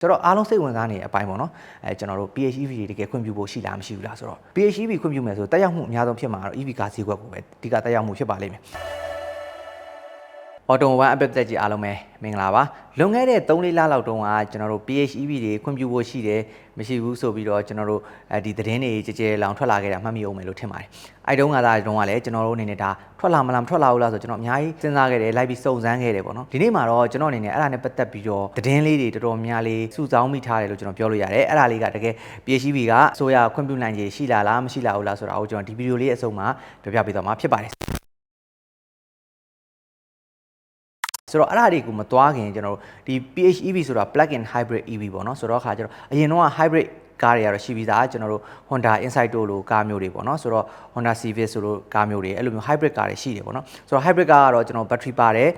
ဆိုတော့အားလုံးစိတ်ဝင်စားနေတဲ့အပိုင်းပေါ့နော်အဲကျွန်တော်တို့ PHEV တွေတကယ်ခွင့်ပြုဖို့ရှိလားမရှိဘူးလားဆိုတော့ PHEV ခွင့်ပြုမယ်ဆိုတက်ရောက်မှုအများဆုံးဖြစ်မှာတော့ EV ကားဈေးကွက်ကိုပဲအဓိကတက်ရောက်မှုဖြစ်ပါလိမ့်မယ် အော်တိုဝမ်အပက်သက်ကြီးအားလုံးပဲမင်္ဂလာပါလွန်ခဲ့တဲ့3-4လလောက်တုန်းကကျွန်တော်တို့ PHEV တွေခွင့်ပြုဖို့ရှိတယ်မရှိဘူးဆိုပြီးတော့ကျွန်တော်တို့အဲဒီသတင်းတွေကြဲကြဲလောင်ထွက်လာခဲ့တာမှတ်မိအောင်မယ်လို့ထင်ပါတယ်အဲတုန်းကသာတုန်းကလည်းကျွန်တော်တို့အနေနဲ့ဒါထွက်လာမလားမထွက်လာဘူးလားဆိုကျွန်တော်အများကြီးစဉ်းစားခဲ့တယ်လိုက်ပြီးစုံစမ်းခဲ့တယ်ပေါ့နော်ဒီနေ့မှာတော့ကျွန်တော်အနေနဲ့အဲ့ဒါနဲ့ပတ်သက်ပြီးတော့သတင်းလေးတွေတော်တော်များလေးစုဆောင်းမိထားတယ်လို့ကျွန်တော်ပြောလို့ရတယ်အဲ့ဒါလေးကတကယ် PHEV ကအစိုးရခွင့်ပြုနိုင်ခြေရှိလားလားမရှိလားဘူးလားဆိုတာကိုကျွန်တော်ဒီဗီဒီယိုလေးအဆုံးမှာပြောပြပေးသွားမှာဖြစ်ပါတယ် ဆိုတော့အဲ့ဒါတွေကိုမသွားခင်ကျွန်တော်တို့ဒီ PHEV ဆိုတာ plug in hybrid EV ပေါ့နော်ဆိုတော့အခါကျတော့အရင်တော့ hybrid ကားတွေကတော့ရှိပြီးသားကျွန်တော်တို့ Honda Insight တို့လိုကားမျိုးတွေပေါ့နော်ဆိုတော့ Honda Civic ဆိုလိုကားမျိုးတွေအဲ့လိုမျိုး hybrid ကားတွေရှိတယ်ပေါ့နော်ဆိုတော့ hybrid ကားကတော့ကျွန်တော် battery ပါတယ်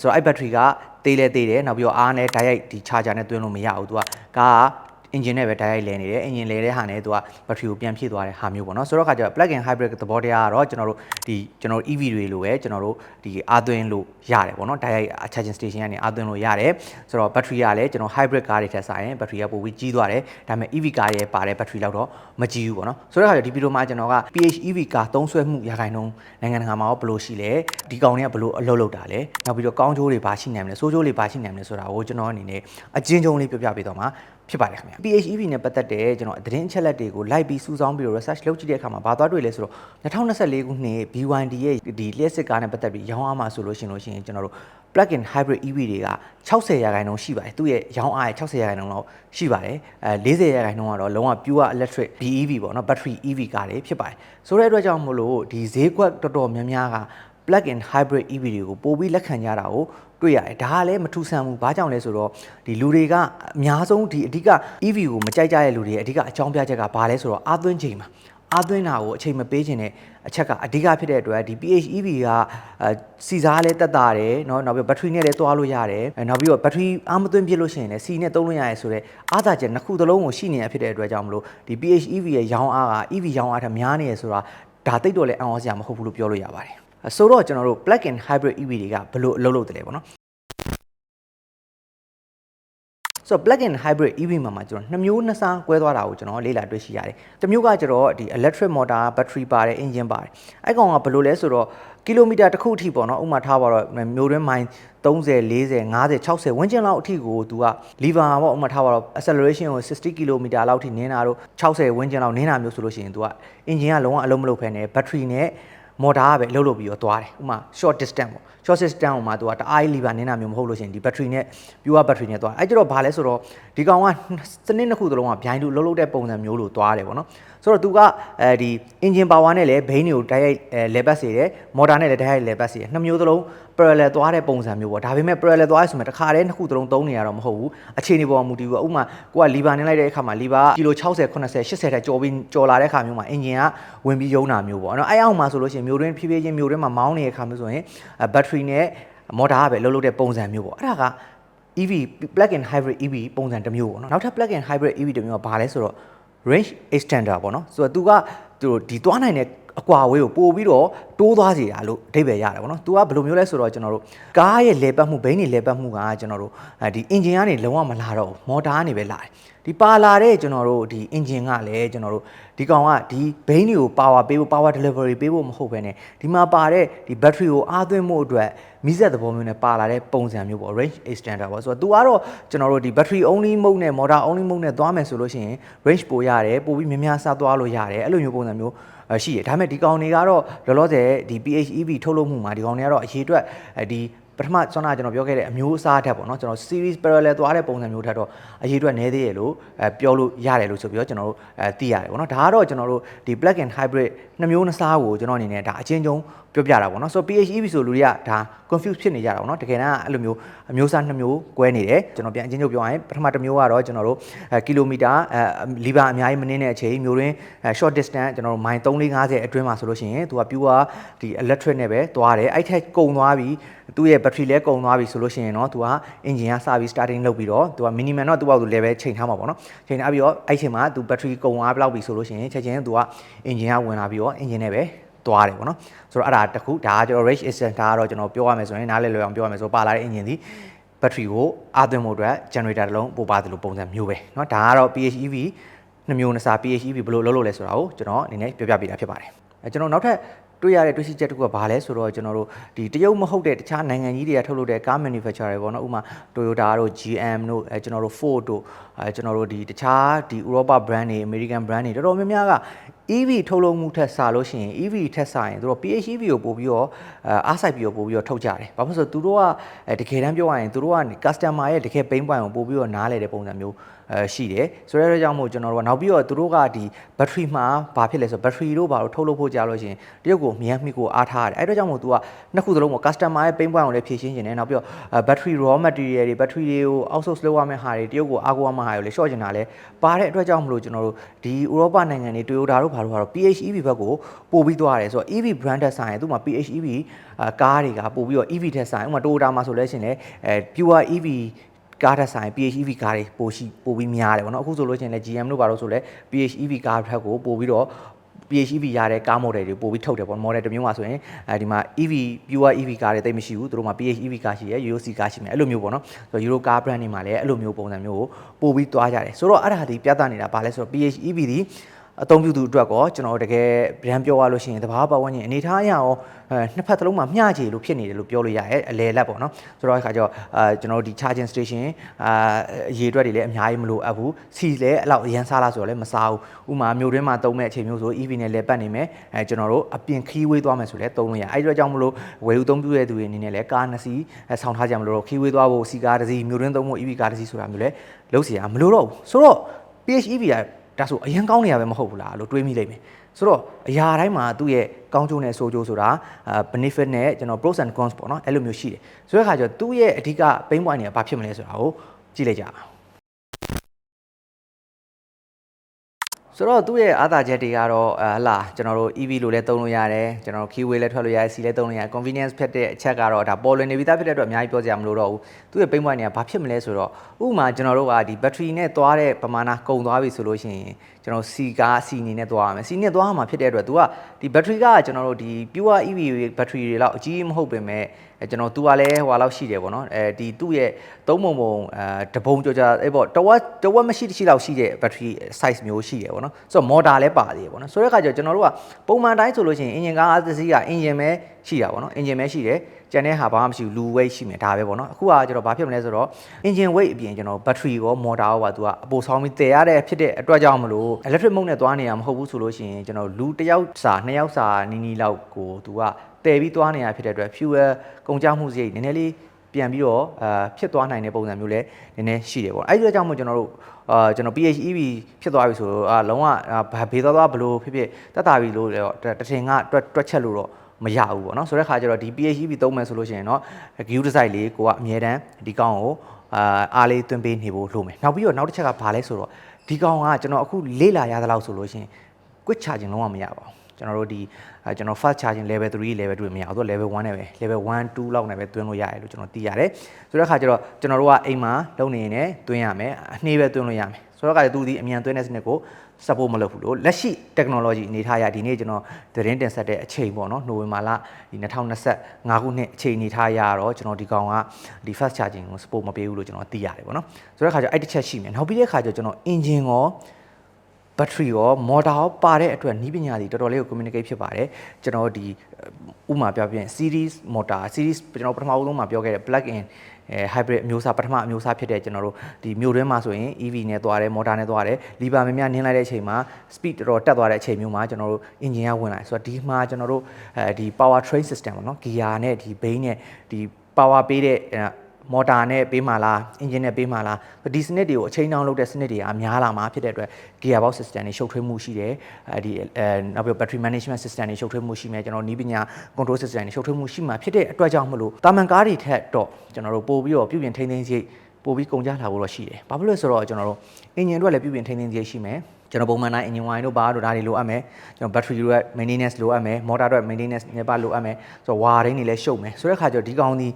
ဆိုတော့အဲ့ battery ကသေးလဲသေးတယ်နောက်ပြီးတော့အားနဲ့ direct ဒီ charger နဲ့တွင်းလို့မရဘူးသူကကားက engine နဲ့ပဲ direct လဲနေတယ် engine လဲတဲ့ဟာနဲ့သူက battery ကိုပြန်ဖြည့်သွားတဲ့ဟာမျိုးပေါ့နော်ဆိုတော့ခါကျတော့ plug in hybrid သဘောတရားကတော့ကျွန်တော်တို့ဒီကျွန်တော်တို့ EV တွေလိုပဲကျွန်တော်တို့ဒီအားသွင်းလို့ရတယ်ပေါ့နော် direct charging station ကနေအားသွင်းလို့ရတယ်ဆိုတော့ battery ကလည်းကျွန်တော် hybrid ကားတွေထက်စာရင် battery ကပိုပြီးကြီးသွားတယ်ဒါပေမဲ့ EV ကားရဲ့ပါတဲ့ battery လောက်တော့မကြီးဘူးပေါ့နော်ဆိုတော့ခါကျဒီဗီဒီယိုမှာကျွန်တော်က PHEV ကားသုံးစွဲမှုရာခိုင်နှုန်းနိုင်ငံတကာမှာရောဘယ်လိုရှိလဲဒီကောင်တွေကဘယ်လိုအလုပ်လုပ်တာလဲနောက်ပြီးတော့ကောင်းကျိုးတွေဘာရှိနိုင်မလဲဆိုးကျိုးတွေဘာရှိနိုင်မလဲဆိုတာကိုကျွန်တော်အနေနဲ့အချင်းချင်းလေးပြောပြပေးတော့မှာ ဖြစ်ပါတယ်ခင်ဗျာ PHEV နဲ့ပတ်သက်တဲ့ကျွန်တော်သတင်းအချက်လက်တွေကိုလိုက်ပြီးစူးစောင်းပြီးတော့ research လုပ်ကြည့်တဲ့အခါမှာဘာသွားတွေ့လဲဆိုတော့2024ခုနှစ် B1D ရဲ့ဒီလျှက်စစ်ကားနဲ့ပတ်သက်ပြီးရောင်းအားမှာဆိုလို့ရှိရင်လို့ရှိရင်ကျွန်တော်တို့ plug in hybrid EV တွေက60ရာခိုင်နှုန်းရှိပါတယ်သူ့ရဲ့ရောင်းအားရဲ့60ရာခိုင်နှုန်းလောက်ရှိပါတယ်အဲ40ရာခိုင်နှုန်းကတော့လုံးဝ pure electric BEV ပေါ့နော် battery EV ကားတွေဖြစ်ပါတယ်ဆိုတဲ့အတွက်ကြောင့်မို့လို့ဒီဈေးကွက်တော်တော်များများက plug in hybrid EV တွေကိုပို့ပြီးလက်ခံကြတာကို တွေ့ရတယ်ဒါကလည်းမထူးဆန်းဘူးဘာကြောင့်လဲဆိုတော့ဒီလူတွေကအများဆုံးဒီအဓိက EV ကိုမကြိုက်ကြတဲ့လူတွေရဲ့အဓိကအကြောင်းပြချက်ကဘာလဲဆိုတော့အာသွင်းချိန်မှာအာသွင်းတာကိုအချိန်မပေးခြင်းနဲ့အချက်ကအဓိကဖြစ်တဲ့အတွက်ဒီ PHEV ကအဲစီစားလဲတက်တာတယ်เนาะနောက်ပြီးဘက်ထရီနဲ့လည်းတွားလို့ရတယ်အဲနောက်ပြီးတော့ဘက်ထရီအားမသွင်းပြစ်လို့ရှိရင်လည်းစီနဲ့သုံးလို့ရတယ်ဆိုတော့အားသာချက်နှစ်ခုသလုံးကိုရှိနေရဖြစ်တဲ့အတွက်ကြောင့်မလို့ဒီ PHEV ရဲ့ရောင်းအားက EV ရောင်းအားထက်များနေရဆိုတာဒါတိတ်တော့လည်းအံ့ဩစရာမဟုတ်ဘူးလို့ပြောလို့ရပါတယ်ဆိုတော့ကျွန်တော်တို့ plug in hybrid EV တွေကဘယ်လိုအလုပ်လုပ်တယ်လဲပေါ့နော် ဆိုတော့ plug in hybrid EV မှာမှာကျွန်တော်နှစ်မျိုးနှစ်စားကွဲသွားတာကိုကျွန်တော်လေ့လာတွေ့ရှိရတယ်။တစ်မျိုးကကျတော့ဒီ electric motor battery ပါတယ် engine ပါတယ်။အဲ့ကောင်ကဘယ်လိုလဲဆိုတော့ကီလိုမီတာတစ်ခုအထိပေါ့နော်ဥပမာထားပါတော့မျိုးတွင်းမိုင်30 40 50 60ဝန်းကျင်လောက်အထိကိုသူက lever ပေါ့ဥပမာထားပါတော့ acceleration ကို60 km လောက်အထိနင်းတာတို့60ဝန်းကျင်လောက်နင်းတာမျိုးဆိုလို့ရှိရင်သူက engine ကလုံးဝအလုံးမလုံးဖဲနဲ့ battery နဲ့ မော်တာကပဲလှုပ်လို့ပြီးတော့သွားတယ်ဥပမာ short distance ပေါ့ short distance ဟိုမှာသူကတအားလီဗာနင်းတာမျိုးမဟုတ်လို့ရှိရင်ဒီ battery နဲ့ pure battery နဲ့သွားအဲ့ကျတော့ဘာလဲဆိုတော့ဒီကောင်ကစနစ်နှစ်ခုသလုံးကဗျိုင်းလို့လှုပ်လှုပ်တဲ့ပုံစံမျိုးလို့သွားတယ်ပေါ့နော် ဆိုတော့သူကအဲဒီ engine power နဲ့လည်းဘိန်းတွေကိုတိုက်ရိုက်အဲ level စေတယ် motor နဲ့လည်းတိုက်ရိုက် level စေတယ်နှစ်မျိုးသလုံး parallel သွားတဲ့ပုံစံမျိုးပေါ့ဒါပေမဲ့ parallel သွားရဆိုမှတခါတည်းနှစ်ခုသလုံးသုံးနေရတော့မဟုတ်ဘူးအခြေအနေပေါ်မှာမူတည်ဘူးဥပမာကိုက lever နင်းလိုက်တဲ့အခါမှာ lever ကကီလို60 80 80တက်ကျော်ပြီးကျော်လာတဲ့အခါမျိုးမှာ engine ကဝင်ပြီးယုံတာမျိုးပေါ့နော်အဲ့အောင်မှာဆိုလို့ရှိရင်မျိုးတွင်းဖြည်းဖြည်းချင်းမျိုးတွင်းမှာမောင်းနေတဲ့အခါမျိုးဆိုရင် battery နဲ့ motor ကပဲလှုပ်လှုပ်တဲ့ပုံစံမျိုးပေါ့အဲ့ဒါက EV plug in hybrid EV ပုံစံတစ်မျိုးပေါ့နော်နောက်ထပ် plug in hybrid EV တစ်မျိုးကဘာလဲဆိုတော့ range extender ပေါ့နော်ဆိုတော့သူကသူဒီသွားနိုင်တဲ့ အကွာအဝေးကိုပို့ပြီးတော့တိုးသွားစေတာလို့အဓိပ္ပာယ်ရတယ်ပေါ့နော်။ तू ကဘယ်လိုမျိုးလဲဆိုတော့ကျွန်တော်တို့ကားရဲ့လေပတ်မှုဘိန်းတွေလေပတ်မှုကကျွန်တော်တို့အဲဒီ engine ကနေလုံးဝမလာတော့ဘူးမော်တာကနေပဲလာတယ်။ဒီပါလာတဲ့ကျွန်တော်တို့ဒီ engine ကလည်းကျွန်တော်တို့ဒီကောင်ကဒီဘိန်းတွေကို power ပေးဖို့ power delivery ပေးဖို့မဟုတ်ဘဲねဒီမှာပါတဲ့ဒီ battery ကိုအားသွင်းမှုအတွက်မိဆက်သဘောမျိုးနဲ့ပါလာတဲ့ပုံစံမျိုးပေါ့ range extender ပေါ့ဆိုတော့ तू ကတော့ကျွန်တော်တို့ဒီ battery only mode နဲ့ motor only mode နဲ့သွားမယ်ဆိုလို့ရှိရင် range ပိုရတယ်ပိုပြီးများများစားသွားလို့ရတယ်အဲ့လိုမျိုးပုံစံမျိုး ရှိတယ်ဒါပေမဲ့ဒီကောင်တွေကတော့လောလောဆယ်ဒီ PHEV ထုတ်လုပ်မှုမှာဒီကောင်တွေကတော့အရေးအတွက်ဒီပထမဆွမ်းနာကျွန်တော်ပြောခဲ့တဲ့အမျိုးအစားထက်ပေါ့နော်ကျွန်တော် series parallel သွားတဲ့ပုံစံမျိုးထက်တော့အရေးအတွက်နည်းသေးရလို့အဲပြောလို့ရတယ်လို့ဆိုပြီးတော့ကျွန်တော်တို့အဲသိရတယ်ပေါ့နော်ဒါကတော့ကျွန်တော်တို့ဒီ plug in hybrid နှစ်မျိုးနှစ်စားကိုကျွန်တော်အနေနဲ့ဒါအချင်းချင်း ပြောပြတာပေါ့နော်ဆိုတော့ PHEV ဆိုလူတွေကဒါ confuse ဖြစ်နေကြတာပေါ့နော်တကယ်တမ်းအဲ့လိုမျိုးအမျိုးအစားနှစ်မျိုး꿰နေတယ်ကျွန်တော်ပြန်အချင်းချင်းပြောရရင်ပထမတစ်မျိုးကတော့ကျွန်တော်တို့အဲကီလိုမီတာအဲလီဗာအများကြီးမနှင်းတဲ့အချိန်မျိုးတွင် short distance ကျွန်တော်တို့မိုင်350အတွင်းမှာဆိုလို့ရှိရင်သူက pure ဒီ electric နဲ့ပဲသွားတယ်အဲ့ထက်ကုန်သွားပြီးသူ့ရဲ့ battery လဲကုန်သွားပြီဆိုလို့ရှိရင်တော့သူက engine ကစပြီး starting လုပ်ပြီးတော့သူက minimum တော့သူ့ဘောက်သူ level ချိန်ထားမှာပေါ့နော်ချိန်ထားပြီးတော့အဲ့ချိန်မှာသူ battery ကုန်သွားဘလောက်ပြီဆိုလို့ရှိရင်ချက်ချင်းသူက engine ကဝင်လာပြီးတော့ engine နဲ့ပဲ သွားတယ်ပေါ့နော်ဆိုတော့အဲ့ဒါတခုဒါကကျွန်တော် range extender ကတော့ကျွန်တော်ပြောရမယ်ဆိုရင်နားလည်လွယ်အောင်ပြောရမယ်ဆိုပါလာတဲ့ engine ဒီ ဘက်ထရီကိုအားသွင်းမှုအတွက် generator တစ်လုံးပို့ပါတယ်လို့ပုံစံမျိုးပဲเนาะဒါကတော့ PHEV နှစ်မျိုးနှစ်စား PHEV ဘယ်လိုလုပ်လို့လဲဆိုတာကိုကျွန်တော်အနေနဲ့ပြောပြပေးတာဖြစ်ပါတယ်အဲကျွန်တော်နောက်ထပ် တွေ့ရတဲ့တွေ့ရှိချက်တစ်ခုကဘာလဲဆိုတော့ကျွန်တော်တို့ဒီတရုတ်မဟုတ်တဲ့တခြားနိုင်ငံကြီးတွေကထုတ်လုပ်တဲ့ကား manufacturer တွေပေါ့နော်ဥပမာ Toyota တို့ GM တို့အဲကျွန်တော်တို့ Ford တို့အဲကျွန်တော်တို့ဒီတခြားဒီ Europa brand တွေ American brand တွေတော်တော်များများက EV ထုတ်လုပ်မှုထက်စာလို့ရှိရင် EV ထက်စာရင်သူတို့ PHEV ကိုပို့ပြီးတော့အဲအားစိုက်ပြီးတော့ပို့ပြီးတော့ထုတ်ကြတယ်။ဘာဖြစ်လို့လဲဆိုတော့သူတို့ကအဲတကယ်တမ်းပြောရရင်သူတို့က customer ရဲ့တကယ် pain point ကိုပို့ပြီးတော့နားလဲတဲ့ပုံစံမျိုးအဲရှိတယ်။ဆိုတဲ့အတွက်ကြောင့်မို့ကျွန်တော်တို့ကနောက်ပြီးတော့သူတို့ကဒီ battery မှာဘာဖြစ်လဲဆိုတော့ battery တို့ဘာလို့ထုတ်လုပ်ဖို့ကြာလို့ရှိရင်တရုတ်ကိုမြန်မိကိုအားထားရတယ်။အဲ့အတွက်ကြောင့်မို့သူကနှစ်ခုစလုံးပေါ့ customer ရဲ့ pain point ကိုလည်းဖြည့်ရှင်းခြင်းနဲ့နောက်ပြီးတော့ battery raw material တွေ battery တွေကို outsource လုပ်ရမယ့်ဟာတွေတရုတ်ကိုအားကိုးရမယ့်ဟာတွေလည်း short ကျင်တာလည်းပါတဲ့အတွက်ကြောင့်မလို့ကျွန်တော်တို့ဒီဥရောပနိုင်ငံတွေ Toyota တို့ဘာလို့ဘာလို့ PHEV ဘက်ကိုပို့ပြီးသွားတယ်ဆိုတော့ EV brand တက်ဆိုင်ရင်သူ့မှာ PHEV အာကားတွေကပို့ပြီးတော့ EV တက်ဆိုင်ဥပမာ Toyota မှာဆိုလဲရှင်လေအဲ pure EV ကားတက်ဆိုင် PHEV ကားတွေပိုရှိပိုပြီးများတယ်ဗောနော်အခုဆိုလို့ရှိရင်လည်း GM တို့ဘာလို့ဆိုလဲ PHEV ကားထက်ကိုပိုပြီးတော့ PHEV ရတဲ့ကား model တွေပို့ပြီးထုတ်တယ်ပေါ့ model တစ်မျိုးမှာဆိုရင်အဲဒီမှာ EV pure EV ကားတွေတိတ်မရှိဘူးသူတို့မှာ PHEV ကားရှိရယ် UOC ကားရှိမယ်အဲ့လိုမျိုးပေါ့နော်ဆိုတော့ Euro car brand တွေမှာလည်းအဲ့လိုမျိုးပုံစံမျိုးကိုပို့ပြီးသွားကြတယ်ဆိုတော့အဲ့ဒါဒီပြသနေတာဘာလဲဆိုတော့ PHEV ဒီ အသုံးပြုသူအတွက်ကောကျွန်တော်တကယ်ဗျမ်းပြောရလို့ရှိရင်တဘာပတ်ဝန်းကျင်အနေထားအရရောအဲနှစ်ဖက်သလုံးမှာမျှချေလို့ဖြစ်နေတယ်လို့ပြောလို့ရတယ်အလဲလက်ပေါ့နော်ဆိုတော့အခါကျတော့အာကျွန်တော်တို့ဒီ charging station အာအရေးအတွက်တွေလည်းအများကြီးမလိုအပ်ဘူးစီလည်းအဲ့လောက်အရန်စားလားဆိုတော့လည်းမစားဘူးဥမာမျိုးတွင်းမှာတုံးမဲ့အချိန်မျိုးဆို EV နဲ့လည်းပတ်နေမယ်အဲကျွန်တော်တို့အပြင်ခီးဝေးသွားမယ်ဆိုလည်းတုံးလို့ရအဲ့ဒီတော့ကြောင့်မလို့ဝယ်ယူသုံးပြုတဲ့သူတွေအနေနဲ့လည်းကားနှစ်စီးဆောင်းထားကြမလို့တော့ခီးဝေးသွားဖို့စီကားတစ်စီးမျိုးတွင်းသုံးဖို့ EV ကားတစ်စီးဆိုတာမျိုးလည်းလုံးစီရမလိုတော့ဘူးဆိုတော့ PHEV က ဒါဆိုအရင်ကောင်းနေရပဲမဟုတ်ဘူးလားလို့တွေးမိလိုက်မယ်ဆိုတော့အရာတိုင်းမှာသူ့ရဲ့ကောင်းကျိုးနဲ့ဆိုးကျိုးဆိုတာအာ benefit နဲ့ကျွန်တော် pros and cons ပေါ့နော်အဲ့လိုမျိုးရှိတယ်ဆိုတဲ့အခါကျတော့သူ့ရဲ့အဓိက pain point တွေကဘာဖြစ်မလဲဆိုတာကိုကြည့်လိုက်ကြအောင် ဆိုတော့သူ့ရဲ့အားသာချက်တွေကတော့အဟလာကျွန်တော်တို့ EV လို့လည်းသုံးလို့ရတယ်ကျွန်တော်တို့ keyway လည်းထွက်လို့ရတယ် C လည်းသုံးလို့ရတယ် convenience ဖြစ်တဲ့အချက်ကတော့ဒါပေါ်လွင်နေပြီးသားဖြစ်တဲ့အတွက်အများကြီးပြောကြရမလို့တော့ဘူးသူ့ရဲ့ pain point တွေကဘာဖြစ်မလဲဆိုတော့ဥပမာကျွန်တော်တို့ကဒီ battery နဲ့သွားတဲ့ပမာဏကုန်သွားပြီဆိုလို့ရှိရင်ကျွန်တော် C ကား C အနေနဲ့သွားရမယ် C နဲ့သွားမှာဖြစ်တဲ့အတွက် तू ကဒီ battery ကကျွန်တော်တို့ဒီ pure EV battery တွေလောက်အကြီးမဟုတ်ပင်မဲ့အဲကျွန်တော် तू ကလည်းဟိုလောက်ရှိတယ်ပေါ့နော်အဲဒီသူ့ရဲ့သုံးပုံပုံအဲတပုံကြောကြာအဲ့ပေါ့တဝက်တဝက်မရှိတရှိလောက်ရှိတဲ့ battery size မျိုးရှိတယ်ပေါ့နော်ဆိုတော့ motor လည်းပါသေးတယ်ပေါ့နော်ဆိုတဲ့အခါကျတော့ကျွန်တော်တို့ကပုံမှန်တိုင်းဆိုလို့ရှိရင် engine ကားအသစီးက engine ပဲရှိတာပေါ့နော် engine ပဲရှိတယ် ကျန်တဲ့ဟာဘာမှမရှိဘူးလူ weight ရှိမယ်ဒါပဲပေါ့နော်အခုကကျွန်တော်ဘာဖြစ်မလဲဆိုတော့ engine weight အပြင်ကျွန်တော် battery ရော motor ရောပါသူကအပိုဆောင်းပြီးတည်ရတဲ့ဖြစ်တဲ့အတွက်ကြောင့်မလို့ electric mode နဲ့သွားနေရမှာမဟုတ်ဘူးဆိုလို့ရှိရင်ကျွန်တော်လူတစ်ယောက်စာနှစ်ယောက်စာနီးနီးလောက်ကိုသူကတည်ပြီးသွားနေရဖြစ်တဲ့အတွက် fuel ကုန်ကျမှုစရိတ်နည်းနည်းလေးပြန်ပြီးတော့အာဖြစ်သွားနိုင်တဲ့ပုံစံမျိုးလည်းနည်းနည်းရှိတယ်ပေါ့အဲ့ဒီအတွက်ကြောင့်မို့ကျွန်တော်တို့အာကျွန်တော် PHEV ဖြစ်သွားပြီဆိုတော့အာလုံးဝဘာဘေးသွားသွားဘလို့ဖြစ်ဖြစ်တက်တာပြီလို့တော့တထင်ကတွက်တွက်ချက်လို့တော့ မရဘူးပေါ့နော်ဆိုတဲ့ခါကျတော့ဒီ PHEV သုံးမယ်ဆိုလို့ရှိရင်တော့ view design လေးကိုကအမြဲတမ်းဒီကောင်းကိုအာအားလေးသွင်းပေးနေဖို့လိုမယ်နောက်ပြီးတော့နောက်တစ်ချက်ကဘာလဲဆိုတော့ဒီကောင်ကကျွန်တော်အခုလေ့လာရသလောက်ဆိုလို့ရှိရင် quick charging လုံးဝမရပါဘူးကျွန်တော်တို့ဒီအဲကျွန်တော် fast charging level 3 level 2မရဘူးသူ level 1နဲ့ပဲ level 1 2လောက်နဲ့ပဲသွင်းလို့ရတယ်လို့ကျွန်တော်သိရတယ်ဆိုတဲ့အခါကျတော့ကျွန်တော်တို့ကအိမ်မှာလုံနေနေသွင်းရမယ်အနှေးပဲသွင်းလို့ရမယ်ဆိုတော့ကလည်းသူဒီအမြန်သွင်းတဲ့စနစ်ကို support မလုပ်ဘူးလို့လက်ရှိ technology အနေထားအရဒီနေ့ကျွန်တော်သတင်းတင်ဆက်တဲ့အချိန်ပေါ့နော်နိုဝင်ဘာလဒီ2025ခုနှစ်အချိန်အနေထားအရတော့ကျွန်တော်ဒီကောင်ကဒီ fast charging ကို support မပေးဘူးလို့ကျွန်တော်သိရတယ်ပေါ့နော်ဆိုတဲ့အခါကျအဲ့တစ်ချက်ရှိမယ်နောက်ပြီးတဲ့အခါကျကျွန်တော် engine ရော battery ရော motor ရောပါတဲ့အတွက်နီးပညာတွေတော်တော်လေးကို communicate ဖြစ်ပါတယ်ကျွန်တော်ဒီဥမာပြောပြရင် series motor series ကျွန်တော်ပထမဆုံးမှာပြောခဲ့တဲ့ plug in အဲ hybrid အမျိုးအစားပထမအမျိုးအစားဖြစ်တဲ့ကျွန်တော်တို့ဒီမြို့တွင်းမှာဆိုရင် EV နဲ့သွားတယ် motor နဲ့သွားတယ် lever များများနင်းလိုက်တဲ့အချိန်မှာ speed တော်တော်တက်သွားတဲ့အချိန်မျိုးမှာကျွန်တော်တို့ engine ကဝင်လာဆိုတော့ဒီမှာကျွန်တော်တို့အဲဒီ power train system ပေါ့နော် gear နဲ့ဒီ bane နဲ့ဒီ power ပေးတဲ့ မော်တာနဲ့ပေးမှလားအင်ဂျင်နဲ့ပေးမှလားဒီစနစ်တွေကိုအချိန်နှောင်းလုပ်တဲ့စနစ်တွေအများလာမှာဖြစ်တဲ့အတွက် gearbox system တွေရှုပ်ထွေးမှုရှိတယ်အဲဒီအဲနောက်ပြီး battery management system တွေရှုပ်ထွေးမှုရှိမယ်ကျွန်တော်နီးပညာ control system တွေရှုပ်ထွေးမှုရှိမှာဖြစ်တဲ့အတွက်ကြောင့်မလို့တာမန်ကားတွေထက်တော့ကျွန်တော်တို့ပို့ပြီးတော့ပြုပြင်ထိန်းသိမ်းစိတ်ပို့ပြီးကုန်ကြလာဖို့တော့ရှိတယ်။ဘာဖြစ်လို့လဲဆိုတော့ကျွန်တော်တို့ engine တို့လည်းပြုပြင်ထိန်းသိမ်းစိတ်ရှိမယ်။ကျွန်တော်ပုံမှန်တိုင်း engine wire တို့ဘာတို့ဒါတွေလိုအပ်မယ်။ကျွန်တော် battery တို့ maintenance လိုအပ်မယ်။ motor တို့ maintenance နေပါလိုအပ်မယ်။ဆိုတော့ wire တွေလည်းရှုပ်မယ်။ဆိုတဲ့အခါကျတော့ဒီကောင်ဒီ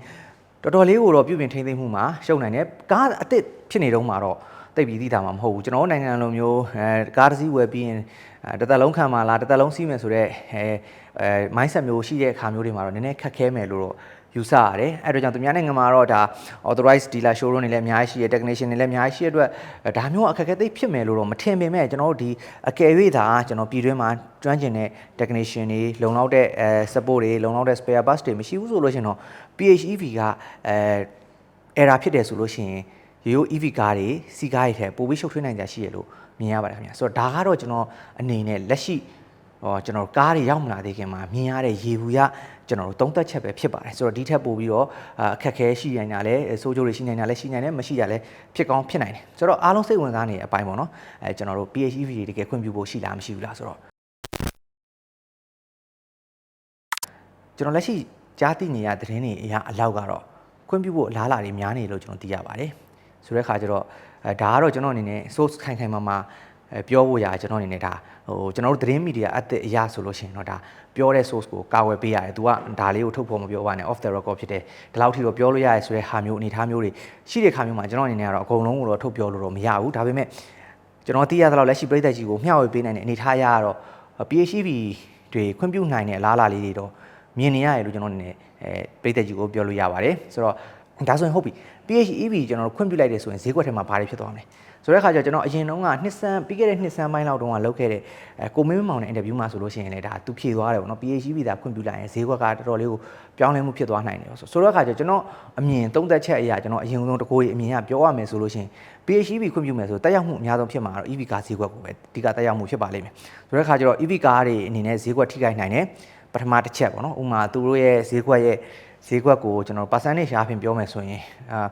တော်တော်လေးကိုတော့ပြုပြင်ထိန်းသိမ်းမှုမှာရှုံနိုင်တယ်ကားအစ်စ်ဖြစ်နေတော့မှာတော့တိတ်ပြီးသိတာမှာမဟုတ်ဘူးကျွန်တော်နိုင်ငံလိုမျိုးအဲကားတစ်စီးဝယ်ပြီးရင်တစ်သက်လုံးခံမှာလားတစ်သက်လုံးစီးမယ်ဆိုတော့အဲအဲ mindset မျိုးရှိတဲ့အခါမျိုးတွေမှာတော့နည်းနည်းခက်ခဲမယ်လို့တော့ ယူဆရတယ်အဲ့တော့ကြောင့်သူများနိုင်ငံမှာတော့ဒါ authorized dealer showroom တွေလည်းအများကြီးရှိရ technician တွေလည်းအများကြီးရှိရတဲ့အတွက်ဒါမျိုးအခက်အခဲသိပ်ဖြစ်မယ်လို့တော့မထင်ပေမဲ့ကျွန်တော်တို့ဒီအကယ်၍သာကျွန်တော်ပြည်တွင်းမှာကျွမ်းကျင်တဲ့ technician တွေလုံလောက်တဲ့အဲ support တွေလုံလောက်တဲ့ spare parts တွေမရှိဘူးဆိုလို့ရှိရင်တော့ PHEV ကအဲ error ဖြစ်တယ်ဆိုလို့ရှိရင်ရိုးရိုး EV ကားတွေစီကားတွေထဲပိုပြီးရှုပ်ထွေးနိုင်ကြရှိရလို့မြင်ရပါတယ်ခင်ဗျာဆိုတော့ဒါကတော့ကျွန်တော်အနေနဲ့လက်ရှိ ဟောကျွန်တော်ကားတွေရောက်မလာသေးခင်မှာမြင်ရတဲ့ရေဘူးရကျွန်တော်တို့သုံးသက်ချက်ပဲဖြစ်ပါတယ်ဆိုတော့ဒီထက်ပိုပြီးတော့အခက်ခဲရှိနိုင်တာလဲစိုးကျိုးတွေရှိနိုင်တာလဲရှိနိုင်တယ်မရှိတာလဲဖြစ်ကောင်းဖြစ်နိုင်တယ်ဆိုတော့အားလုံးစိတ်ဝင်စားနေတဲ့အပိုင်းပေါ့နော်အဲကျွန်တော်တို့ PHEV တွေတကယ်ခွင့်ပြုဖို့ရှိလားမရှိဘူးလားဆိုတော့ကျွန်တော်လက်ရှိကြားသိနေရတဲ့သတင်းတွေအရာအလောက်ကတော့ခွင့်ပြုဖို့အလားအလာတွေများနေလို့ကျွန်တော်သိရပါတယ်ဆိုတဲ့အခါကျတော့အဲဒါကတော့ကျွန်တော်အနေနဲ့ source ခိုင်ခိုင်မာမာအဲ ပြောဖို့ရာကျွန်တော်အနေနဲ့ဒါဟိုကျွန်တော်တို့သတင်းမီဒီယာအသစ်အရာဆိုလို့ရှိရင်တော့ဒါပြောတဲ့ source ကိုကာဝယ်ပေးရတယ်။ तू ကဒါလေးကိုထုတ်ဖော်မပြောပါနဲ့ off the record ဖြစ်တယ်။ဒီလောက်ထိတော့ပြောလို့ရတယ်ဆိုတဲ့ဟာမျိုးအနေအထားမျိုးတွေရှိတဲ့ခါမျိုးမှာကျွန်တော်အနေနဲ့ကတော့အကုန်လုံးကိုတော့ထုတ်ပြောလို့တော့မရဘူး။ဒါပေမဲ့ကျွန်တော်သိရသလောက်လက်ရှိပြည်သက်ကြီးကိုမျှဝေပေးနိုင်တဲ့အနေအထားရတော့ PHEV တွေခွင့်ပြုနိုင်တဲ့အလားအလာလေးတွေတော့မြင်နေရတယ်လို့ကျွန်တော်အနေနဲ့အဲပြည်သက်ကြီးကိုပြောလို့ရပါတယ်။ဆိုတော့ဒါဆိုရင်ဟုတ်ပြီ PHEV ကျွန်တော်တို့ခွင့်ပြုလိုက်တယ်ဆိုရင်ဈေးကွက်ထဲမှာဘာတွေဖြစ်သွားမလဲ ဆိုတဲ့အခါကျကျွန်တော်အရင်တုန်းကနှစ်ဆန်းပြီးခဲ့တဲ့နှစ်ဆန်းပိုင်းလောက်တုန်းကလုပ်ခဲ့တဲ့အဲကိုမင်းမောင်နဲ့အင်တာဗျူးမှာဆိုလို့ရှိရင်လည်းဒါသူဖြေသွားတယ်ပေါ့နော် PHEV ဒါခွင့်ပြုလိုက်ရင်ဈေးကွက်ကတော်တော်လေးကိုပြောင်းလဲမှုဖြစ်သွားနိုင်တယ်ဆိုဆိုတဲ့အခါကျကျွန်တော်အမြင်သုံးသက်ချက်အရာကျွန်တော်အရင်ဆုံးတကိုးကြီးအမြင်ကပြောရမယ်ဆိုလို့ရှိရင် PHEV ခွင့်ပြုမယ်ဆိုတက်ရောက်မှုအများဆုံးဖြစ်မှာတော့ EV ကားဈေးကွက်ကိုပဲအဓိကတက်ရောက်မှုဖြစ်ပါလိမ့်မယ်ဆိုတဲ့အခါကျတော့ EV ကားတွေအနေနဲ့ဈေးကွက်ထိခိုက်နိုင်တယ်ပထမတစ်ချက်ပေါ့နော်ဥပမာသူတို့ရဲ့ဈေးကွက်ရဲ့ဈေးကွက်ကိုကျွန်တော် percentage ရှားဖြင့်ပြောမယ်ဆိုရင်အာ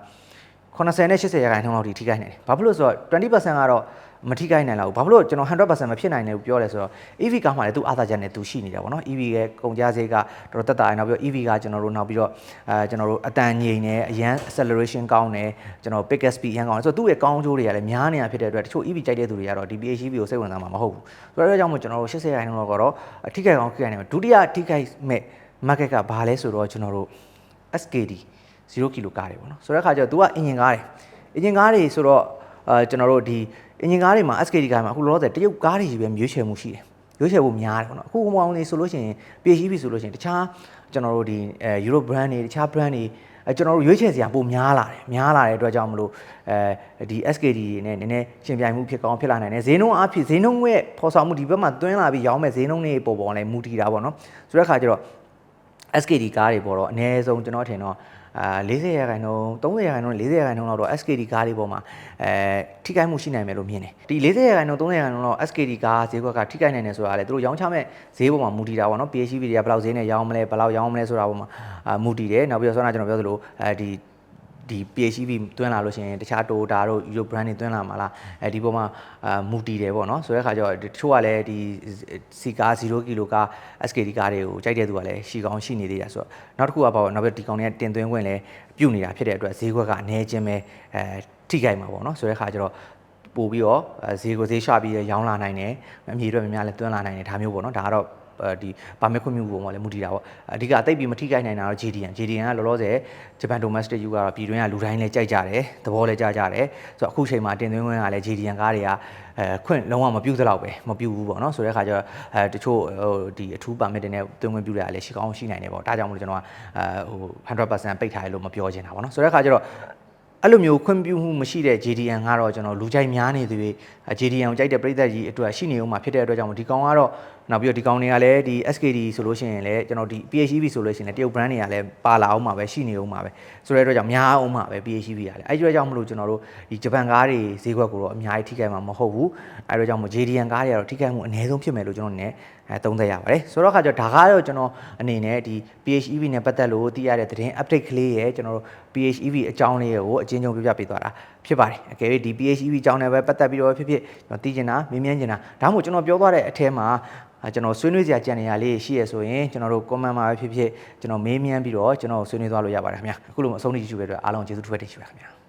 80နဲ့80ရာခိုင်နှုန်းလောက်ထိထိခိုက်နိုင်တယ်။ဘာဖြစ်လို့ဆိုတော့20%ကတော့မထိခိုက်နိုင်လောက်ဘူး။ဘာဖြစ်လို့ကျွန်တော်100%မဖြစ်နိုင်ဘူးပြောလဲဆိုတော့ EV ကားမှလည်းသူ့အားသာချက်နဲ့သူရှိနေတာပေါ့နော်။ EV ရဲ့ကုန်ကျစရိတ်ကတော်တော်တက်တာရနောက်ပြီးတော့ EV ကကျွန်တော်တို့နောက်ပြီးတော့အဲကျွန်တော်တို့အတန်ငိန်တယ်အရန် acceleration ကောင်းတယ်ကျွန်တော် pick speed အရန်ကောင်းတယ်ဆိုတော့သူ့ရဲ့ကောင်းကျိုးတွေကလည်းများနေတာဖြစ်တဲ့အတွက်တချို့ EV ကြိုက်တဲ့သူတွေကတော့ဒီ PHEV ကိုစိတ်ဝင်စားမှာမဟုတ်ဘူး။ဆိုတော့အဲဒါကြောင့်မို့ကျွန်တော်တို့80ရာခိုင်နှုန်းလောက်ကတော့ထိခိုက်ကောင်းထိခိုက်နိုင်တယ်ဒုတိယထိခိုက်မဲ့ market ကဘာလဲဆိုတော့ကျွန်တော်တို့ SKD 0ကီလိုကားတွေပေါ့နော်ဆိုတဲ့အခါကျတော့ तू ကအင်ဂျင်ကားတွေအင်ဂျင်ကားတွေဆိုတော့အာကျွန်တော်တို့ဒီအင်ဂျင်ကားတွေမှာ SKD ကားမှာအခုလောလောဆယ်တရုတ်ကားတွေကြီးပဲရွေးချယ်မှုရှိတယ်ရွေးချယ်ဖို့များတယ်ပေါ့နော်အခုဟိုအောင်နေဆိုလို့ရှိရင် PHEV ဆိုလို့ရှိရင်တခြားကျွန်တော်တို့ဒီအဲ Euro brand တွေတခြား brand တွေအဲကျွန်တော်တို့ရွေးချယ်စရာပိုများလာတယ်များလာတဲ့အတွက်ကြောင့်မလို့အဲဒီ SKD တွေနဲ့နည်းနည်းရှင်ပြိုင်မှုဖြစ်ကောင်းဖြစ်လာနိုင်တယ်ဈေးနှုန်းအဖြစ်ဈေးနှုန်းရဲ့ဖော်ဆောင်မှုဒီဘက်မှာတွင်းလာပြီးရောင်းမဲ့ဈေးနှုန်းတွေပေါ်ပေါ်လဲမူတည်တာပေါ့နော်ဆိုတဲ့အခါကျတော့ SKD ကားတွေပေါ်တော့အနည်းဆုံးကျွန်တော်ထင်တော့ အာ40ရာခိုင်နှုန်း30ရာခိုင်နှုန်း40ရာခိုင်နှုန်းလောက်တော့ SKD ကားတွေပေါ်မှာအဲထိခိုက်မှုရှိနိုင်မယ်လို့မြင်တယ်ဒီ40ရာခိုင်နှုန်း30ရာခိုင်နှုန်းလောက် SKD ကားဈေးကွက်ကထိခိုက်နိုင်တယ်ဆိုတာလေသူတို့ရောင်းချမဲ့ဈေးပေါ်မှာမူတည်တာပေါ့နော် PHEV တွေကဘယ်လောက်ဈေးနဲ့ရောင်းမလဲဘယ်လောက်ရောင်းမလဲဆိုတာပေါ်မှာအာမူတည်တယ်နောက်ပြီးတော့ဆောနာကျွန်တော်ပြောသလိုအဲဒီ ဒီ PHEV တွင်းလာလို့ရှိရင်တခြား Toyota တို့ Euro brand တွေတွင်းလာမှာလားအဲဒီပေါ်မှာအာမူတည်တယ်ပေါ့နော်ဆိုတဲ့ခါကျတော့တချို့ကလည်းဒီစီကား0ကီလိုကား SKD ကားတွေကိုကြိုက်တဲ့သူကလည်းရှီကောင်းရှိနေသေးတာဆိုတော့နောက်တစ်ခုကပေါ့နောက်ပြီးဒီကောင်တွေကတင်သွင်းခွင့်လည်းပြုတ်နေတာဖြစ်တဲ့အတွက်ဈေးကွက်ကအနည်းချင်းပဲအဲထိခိုက်မှာပေါ့နော်ဆိုတဲ့ခါကျတော့ပို့ပြီးတော့ဈေးကိုဈေးရှာပြီးရောင်းလာနိုင်တယ်အမြေအတွက်များများလည်းတွန်းလာနိုင်တယ်ဒါမျိုးပေါ့နော်ဒါကတော့ ဒီပါမစ်ခွင့်ပြုပုံမှာလည်းမူတည်တာပေါ့အဓိကအသိပြီးမထိခိုက်နိုင်တာတော့ JDN JDN ကလောလောဆယ်ဂျပန် domestic use ကတော့ပြည်တွင်းကလူတိုင်းလည်းကြိုက်ကြတယ်သဘောလည်းကြကြတယ်ဆိုတော့အခုချိန်မှာတင်သွင်းခွင့်ကလည်း JDN ကားတွေကအဲခွင့်လုံးဝမပြုသလောက်ပဲမပြုဘူးပေါ့နော်ဆိုတဲ့အခါကျတော့အဲတချို့ဟိုဒီအထူးပါမစ်တွေနဲ့သွင်းခွင့်ပြုရတာလည်းရှိကောင်းရှိနိုင်တယ်ပေါ့ဒါကြောင့်မလို့ကျွန်တော်ကအဲဟို100%ပိတ်ထားရလို့မပြောချင်တာပေါ့နော်ဆိုတဲ့အခါကျတော့အဲ့လိုမျိုးခွင့်ပြုမှုမရှိတဲ့ JDN ကတော့ကျွန်တော်လူကြိုက်များနေသေး JDN ကိုကြိုက်တဲ့ပြည်သက်ကြီးအတွက်ရှိနေအောင်မှာဖြစ်တဲ့အတွက်ကြောင့်ဒီကောင်ကတော့ နောက်ပြီးတော့ဒီကောင်တွေကလည်းဒီ SKD ဆိုလို့ရှိရင်လည်းကျွန်တော်ဒီ PHEV ဆိုလို့ရှိရင်လည်းတရုတ် brand တွေကလည်းပါလာအောင်မှာပဲရှိနေအောင်မှာပဲဆိုတဲ့အတွက်ကြောင့်များအောင်မှာပဲ PHEV ကလည်းအဲ့ဒီအတွက်ကြောင့်မလို့ကျွန်တော်တို့ဒီဂျပန်ကားတွေဈေးကွက်ကိုတော့အများကြီးထိခိုက်မှာမဟုတ်ဘူးအဲ့ဒီအတွက်ကြောင့်မို့ JDN ကားတွေကတော့ထိခိုက်မှုအနည်းဆုံးဖြစ်မယ်လို့ကျွန်တော်လည်းအဲသုံးသပ်ရပါတယ်ဆိုတော့ခါကျတော့ဒါကတော့ကျွန်တော်အနေနဲ့ဒီ PHEV နဲ့ပတ်သက်လို့သိရတဲ့သတင်း update ကလေးရဲ့ကျွန်တော်တို့ PHEV အကြောင်းလေးကိုအချင်းချင်းပြပြပေးသွားတာဖြစ်ပါတယ်အကယ်၍ဒီ PHEV အကြောင်းနဲ့ပဲပတ်သက်ပြီးတော့ဖြစ်ဖြစ်ကျွန်တော်သိချင်တာမေးမြန်းချင်တာဒါမှမဟုတ်ကျွန်တော်ပြောသွားတဲ့အထဲမှာကျွန်တော်ဆွေးနွေးစရာကြံနေရလေးရှိရဆိုရင်ကျွန်တော်တို့ comment မှာပဲဖြစ်ဖြစ်ကျွန်တော်မေးမြန်းပြီးတော့ကျွန်တော်ဆွေးနွေးသွားလို့ရပါတယ်ခင်ဗျာအခုလိုအဆုံးထိကြည့်ရှုပေးတဲ့အတွက်အားလုံးကျေးဇူးတစ်ဖက်တင်ရှိပါခင်ဗျာ